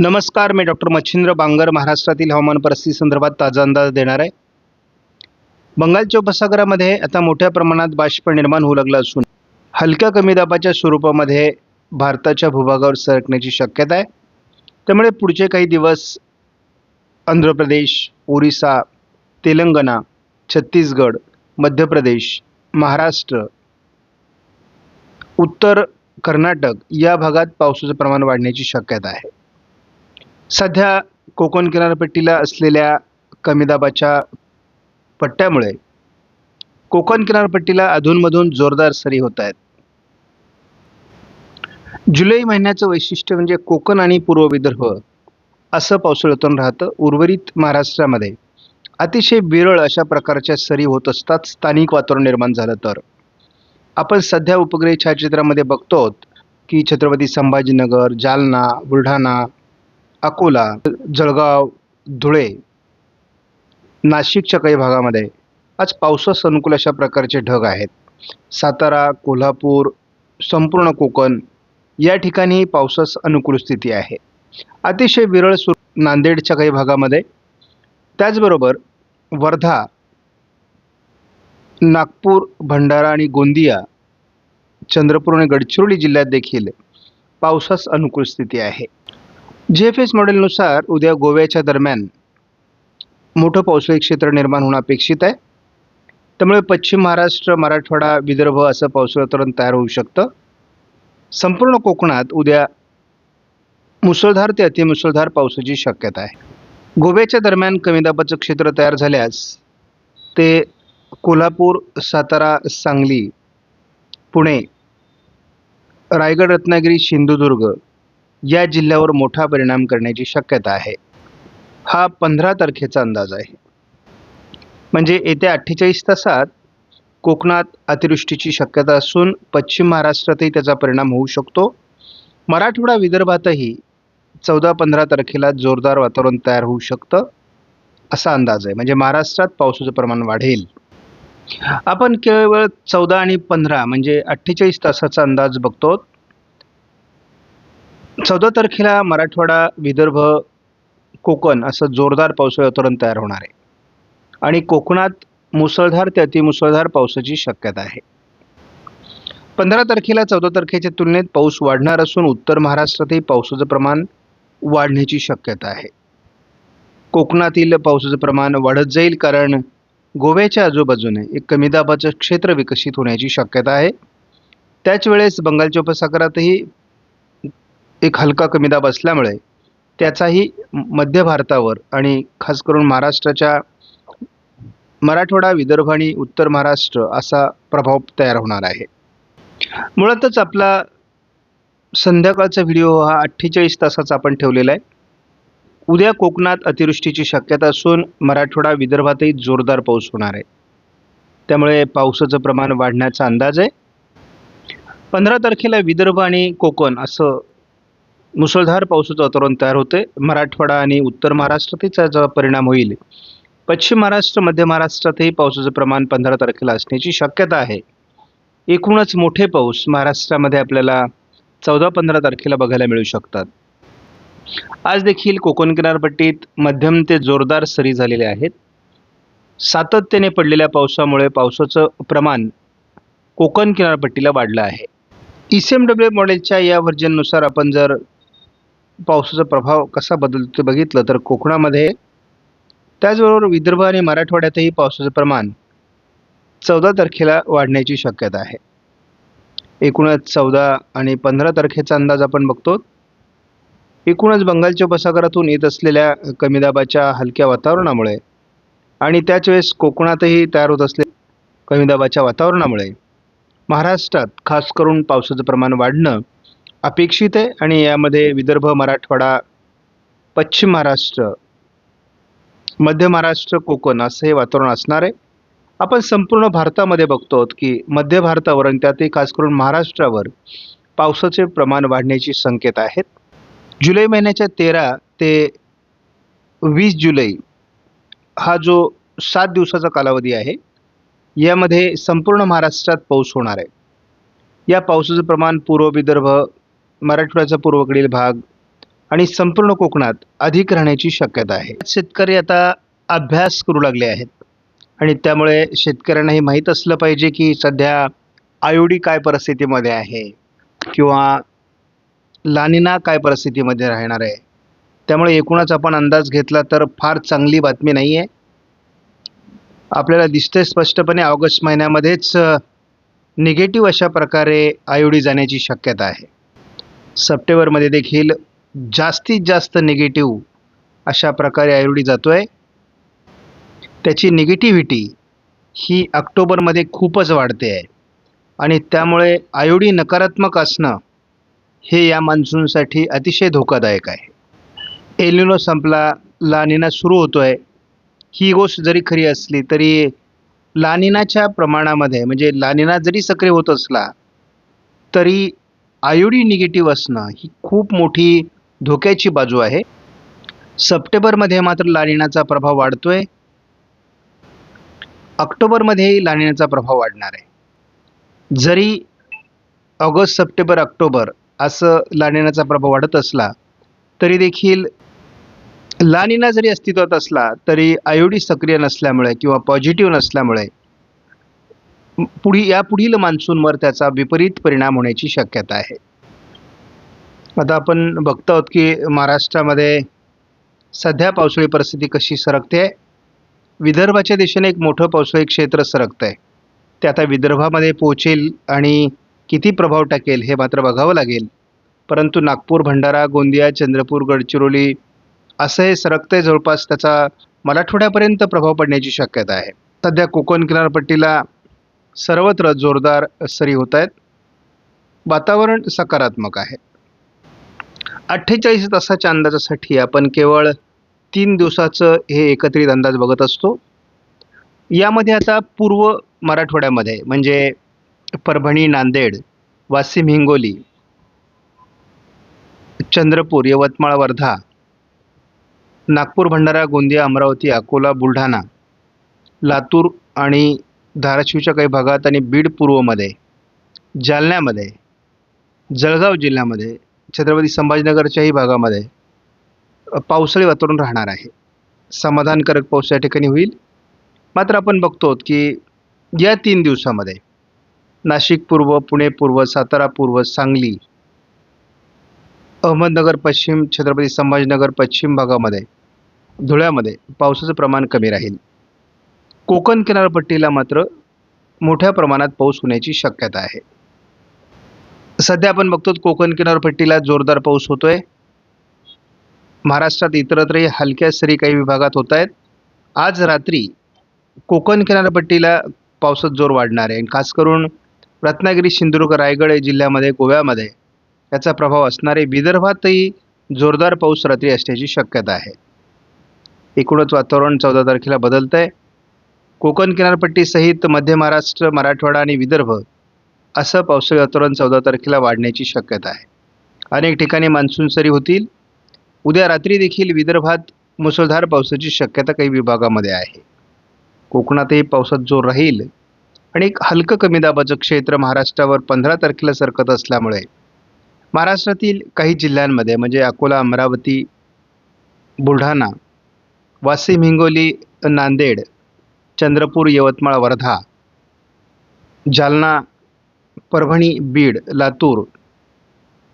नमस्कार मी डॉक्टर मच्छिंद्र बांगर महाराष्ट्रातील हवामान परिस्थिती संदर्भात ताजा अंदाज देणार आहे. बंगालच्या उपसागरामध्ये आता मोठ्या प्रमाणात बाष्प निर्माण होऊ लागलं असून हलक्या कमी दाबाच्या स्वरूपामध्ये भारताच्या भूभागावर सरकण्याची शक्यता आहे. त्यामुळे पुढचे काही दिवस आंध्र प्रदेश ओरिसा तेलंगणा छत्तीसगड मध्य प्रदेश महाराष्ट्र उत्तर कर्नाटक या भागात पावसाचं प्रमाण वाढण्याची शक्यता आहे. सध्या कोकण किनारपट्टीला असलेल्या कमी दाबाच्या पट्ट्यामुळे कोकण किनारपट्टीला अधूनमधून जोरदार सरी होत आहेत. जुलै महिन्याचं वैशिष्ट्य म्हणजे कोकण आणि पूर्व विदर्भ असं पावसाळ्यातून राहतं. उर्वरित महाराष्ट्रामध्ये अतिशय विरळ अशा प्रकारच्या सरी होत असतात. स्थानिक वातावरण निर्माण झालं तर. आपण सध्या उपग्रह छायाचित्रामध्ये बघतो की छत्रपती संभाजीनगर जालना बुलढाणा अकोला जळगाव धुळे नाशिकच्या काही भागामध्ये आज पावसास अनुकूल अशा प्रकारचे ढग आहेत. सातारा कोल्हापूर संपूर्ण कोकण या ठिकाणी पावसास अनुकूल स्थिती आहे. अतिशय विरळ सु नांदेडच्या काही भागामध्ये. त्याचबरोबर वर्धा नागपूर भंडारा आणि गोंदिया चंद्रपूर आणि गडचिरोली जिल्ह्यात देखील पावसास अनुकूल स्थिती आहे. जी एफ एस मॉडेलनुसार उद्या गोव्याच्या दरम्यान मोठं पावसाळी क्षेत्र निर्माण होणं अपेक्षित आहे. त्यामुळे पश्चिम महाराष्ट्र मराठवाडा विदर्भ असं पावसाळी वातावरण तयार होऊ शकतं. संपूर्ण कोकणात उद्या मुसळधार ते अतिमुसळधार पावसाची शक्यता आहे. गोव्याच्या दरम्यान कमी दाबाचं क्षेत्र तयार झाल्यास ते कोल्हापूर सातारा सांगली पुणे रायगड रत्नागिरी सिंधुदुर्ग या जिल्ह्यावर मोठा परिणाम करण्याची शक्यता आहे. हा पंधरा तारखेचा अंदाज आहे. म्हणजे येत्या अठ्ठेचाळीस तासात कोकणात अतिवृष्टीची शक्यता असून पश्चिम महाराष्ट्रातही त्याचा परिणाम होऊ शकतो. मराठवाडा विदर्भातही चौदा पंधरा तारखेला जोरदार वातावरण तयार होऊ शकतं असा अंदाज आहे. म्हणजे महाराष्ट्रात पावसाचं प्रमाण वाढेल. आपण केवळ चौदा आणि पंधरा म्हणजे अठ्ठेचाळीस तासाचा अंदाज बघतो. चौदा तारखेला मराठवाडा विदर्भ कोकण असं जोरदार पावसाळी वातावरण तयार होणार आहे. आणि कोकणात मुसळधार ते अतिमुसळधार पावसाची शक्यता आहे. पंधरा तारखेला चौदा तारखेच्या तुलनेत पाऊस वाढणार असून उत्तर महाराष्ट्रातही पावसाचं प्रमाण वाढण्याची शक्यता आहे. कोकणातील पावसाचं प्रमाण वाढत जाईल कारण गोव्याच्या आजूबाजूने एक कमी दाबाचं क्षेत्र विकसित होण्याची शक्यता आहे. त्याच वेळेस बंगालच्या उपसागरातही एक हलका कमी दाब असल्यामुळे त्याचाही मध्य भारतावर आणि खास करून महाराष्ट्राच्या मराठवाडा विदर्भ आणि उत्तर महाराष्ट्र असा प्रभाव तयार होणार आहे. मुळातच आपला संध्याकाळचा व्हिडिओ हा अठ्ठेचाळीस तासाचा आपण ठेवलेला आहे. उद्या कोकणात अतिवृष्टीची शक्यता असून मराठवाडा विदर्भातही जोरदार पाऊस होणार आहे. त्यामुळे पावसाचं प्रमाण वाढण्याचा अंदाज आहे. पंधरा तारखेला विदर्भ आणि कोकण असं मुसळधार पावसाचं वातावरण तयार होते. मराठवाडा आणि उत्तर महाराष्ट्रातही त्याचा परिणाम होईल. पश्चिम महाराष्ट्र मध्य महाराष्ट्रातही पावसाचं प्रमाण पंधरा तारखेला असण्याची शक्यता आहे. एकूणच मोठे पाऊस महाराष्ट्रामध्ये आपल्याला चौदा पंधरा तारखेला बघायला मिळू शकतात. आज देखील कोकण किनारपट्टीत मध्यम ते जोरदार सरी झालेले आहेत. सातत्याने पडलेल्या पावसामुळे पावसाचं प्रमाण कोकण किनारपट्टीला वाढलं आहे. ई सी एम डब्ल्यू मॉडेलच्या या व्हर्जननुसार आपण जर पावसाचा प्रभाव कसा बदलतो बघितलं तर कोकणामध्ये त्याचबरोबर विदर्भ आणि मराठवाड्यातही पावसाचं प्रमाण चौदा तारखेला वाढण्याची शक्यता आहे. एकूणच चौदा आणि पंधरा तारखेचा अंदाज आपण बघतो. एकूणच बंगालच्या उपसागरातून येत असलेल्या कमी दाबाच्या हलक्या वातावरणामुळे आणि त्याच वेळेस कोकणातही तयार होत असले कमी दाबाच्या वातावरणामुळे महाराष्ट्रात खास करून पावसाचं प्रमाण वाढणं अपेक्षित आहे आणि यामध्ये विदर्भ मराठवाडा पश्चिम महाराष्ट्र मध्य महाराष्ट्र कोकण असं हे वातावरण असणार आहे. आपण संपूर्ण भारतामध्ये बघतो आहोत की मध्य भारतावर आणि त्यातही खास करून महाराष्ट्रावर पावसाचे प्रमाण वाढण्याची संकेत आहेत. जुलै महिन्याच्या तेरा ते वीस जुलै हा जो सात दिवसाचा कालावधी आहे यामध्ये संपूर्ण महाराष्ट्रात पाऊस होणार आहे. या पावसाचं प्रमाण पूर्व विदर्भ मराठवाड्याचा पूर्वेकडील भाग आणि संपूर्ण कोकणात अधिक राहण्याची शक्यता आहे. शेतकरी आता अभ्यास करू लागले आहेत आणि त्यामुळे शेतकऱ्यांनाही माहीत असलं पाहिजे की सध्या आयोडी काय परिस्थितीमध्ये आहे किंवा लानिना काय परिस्थितीमध्ये राहणार आहे. त्यामुळे एकूणच आपण अंदाज घेतला तर फार चांगली बातमी नाही आहे आपल्याला दिसतंय स्पष्टपणे ऑगस्ट महिन्यामध्येच निगेटिव्ह अशा प्रकारे आयोडी जाण्याची शक्यता आहे. सप्टेंबरमध्ये देखील जास्तीत जास्त निगेटिव्ह अशा प्रकारे आयोडी आहे त्याची निगेटिव्हिटी ही ऑक्टोबरमध्ये खूपच वाढते आहे. आणि त्यामुळे आयोडी नकारात्मक असणं हे या मान्सूनसाठी अतिशय धोकादायक आहे. एलिनो संपला लानिना सुरू होतो आहे ही गोष्ट जरी खरी असली तरी लानिनाच्या प्रमाणामध्ये म्हणजे लानिना जरी सक्रिय होत असला तरी आयोडी निगेटिव्ह असणं ही खूप मोठी धोक्याची बाजू आहे. सप्टेंबरमध्ये मात्र लानिनाचा प्रभाव वाढतोय. ऑक्टोबरमध्येही लाणिण्याचा प्रभाव वाढणार आहे. जरी ऑगस्ट सप्टेंबर ऑक्टोबर असं लाणिण्याचा प्रभाव वाढत असला तरी देखील लानिना जरी अस्तित्वात असला तरी आयोडी सक्रिय नसल्यामुळे किंवा पॉझिटिव्ह नसल्यामुळे पुढी या पुढील मान्सूनवर त्याचा विपरीत परिणाम होण्याची शक्यता आहे. आता आपण बघतो आहोत की महाराष्ट्रामध्ये सध्या पावसाळी परिस्थिती कशी सरकते विदर्भाच्या दिशेने एक मोठं पावसाळी क्षेत्र सरकतं आहे ते आता विदर्भामध्ये पोहोचेल आणि किती प्रभाव टाकेल हे मात्र बघावं लागेल. परंतु नागपूर भंडारा गोंदिया चंद्रपूर गडचिरोली असं हे आहे जवळपास त्याचा मराठवाड्यापर्यंत प्रभाव पडण्याची शक्यता आहे. सध्या कोकण किनारपट्टीला सर्वत्र जोरदार सरी होत आहेत वातावरण सकारात्मक आहे. अठ्ठेचाळीस तासाच्या अंदाजासाठी आपण केवळ तीन दिवसाचं हे एकत्रित अंदाज बघत असतो. यामध्ये आता पूर्व मराठवाड्यामध्ये म्हणजे परभणी नांदेड वाशिम हिंगोली चंद्रपूर यवतमाळ वर्धा नागपूर भंडारा गोंदिया अमरावती अकोला बुलढाणा लातूर आणि धाराशिवच्या काही भागात आणि बीड पूर्वमध्ये जालन्यामध्ये जळगाव जिल्ह्यामध्ये छत्रपती संभाजीनगरच्याही भागामध्ये पावसाळी वातावरण राहणार आहे. समाधानकारक पाऊस या ठिकाणी होईल. मात्र आपण बघतो की या तीन दिवसामध्ये नाशिक पूर्व पुणे पूर्व सातारा पूर्व सांगली अहमदनगर पश्चिम छत्रपती संभाजीनगर पश्चिम भागामध्ये धुळ्यामध्ये पावसाचं प्रमाण कमी राहील. कोकण किनारपट्टीला मात्र मोठ्या प्रमाणात पाऊस होण्याची शक्यता आहे. सध्या आपण बघतो कोकण किनारपट्टीला जोरदार पाऊस होतोय. महाराष्ट्रात इतरत्रही हलक्या सरी काही विभागात होत आहेत. आज रात्री कोकण किनारपट्टीला पावसात जोर वाढणार आहे. आणि खास करून रत्नागिरी सिंधुदुर्ग रायगड जिल्ह्यामध्ये गोव्यामध्ये याचा प्रभाव असणारे विदर्भातही जोरदार पाऊस रात्री असण्याची शक्यता आहे. एकूणच वातावरण चौदा तारखेला बदलतं आहे कोकण किनारपट्टीसहित मध्य महाराष्ट्र मराठवाडा आणि विदर्भ असं पावसाळी वातावरण चौदा तारखेला वाढण्याची शक्यता आहे. अनेक ठिकाणी मान्सून सरी होतील. उद्या रात्री देखील विदर्भात मुसळधार पावसाची शक्यता काही विभागामध्ये आहे. कोकणातही पावसात जोर राहील. आणि एक हलकं कमी दाबाचं क्षेत्र महाराष्ट्रावर पंधरा तारखेला सरकत असल्यामुळे महाराष्ट्रातील काही जिल्ह्यांमध्ये म्हणजे अकोला अमरावती बुलढाणा वाशिम हिंगोली नांदेड चंद्रपूर यवतमाळ वर्धा जालना परभणी बीड लातूर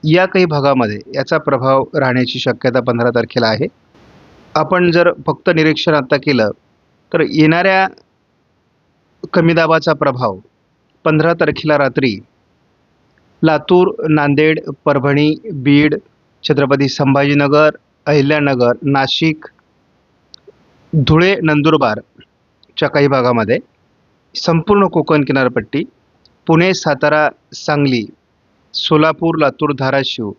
या काही भागामध्ये याचा प्रभाव राहण्याची शक्यता पंधरा तारखेला आहे. आपण जर फक्त निरीक्षण आता केलं तर येणाऱ्या कमी दाबाचा प्रभाव पंधरा तारखेला रात्री लातूर नांदेड परभणी बीड छत्रपती संभाजीनगर अहिल्यानगर नाशिक धुळे नंदुरबार च्या काही भागामध्ये संपूर्ण कोकण किनारपट्टी पुणे सातारा सांगली सोलापूर लातूर धाराशिव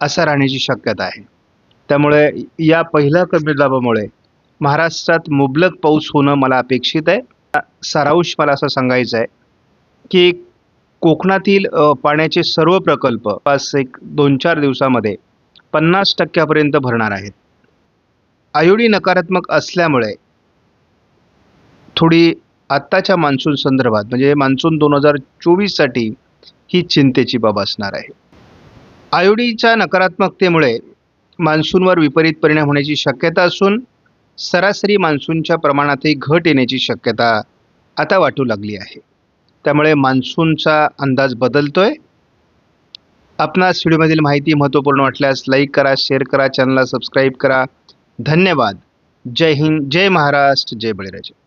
असा राहण्याची शक्यता आहे. त्यामुळे या पहिल्या कमी दाबामुळे महाराष्ट्रात मुबलक पाऊस होणं मला अपेक्षित आहे. सारांश मला असं सांगायचं आहे की कोकणातील पाण्याचे सर्व प्रकल्प पाच एक दोन चार दिवसामध्ये पन्नास टक्क्यापर्यंत भरणार आहेत. आयोडी नकारात्मक असल्यामुळे थोडी आत्ताच्या मान्सून संदर्भात म्हणजे मान्सून दोन हजार चोवीससाठी ही चिंतेची बाब असणार आहे. आयोडीच्या नकारात्मकतेमुळे मान्सूनवर विपरीत परिणाम होण्याची शक्यता असून सरासरी मान्सूनच्या प्रमाणातही घट येण्याची शक्यता आता वाटू लागली आहे. त्यामुळे मान्सूनचा अंदाज बदलतोय. आपणास व्हिडिओमधील माहिती महत्त्वपूर्ण वाटल्यास लाईक करा शेअर करा चॅनलला सबस्क्राईब करा. धन्यवाद. जय हिंद जय महाराष्ट्र जय बळीराजा.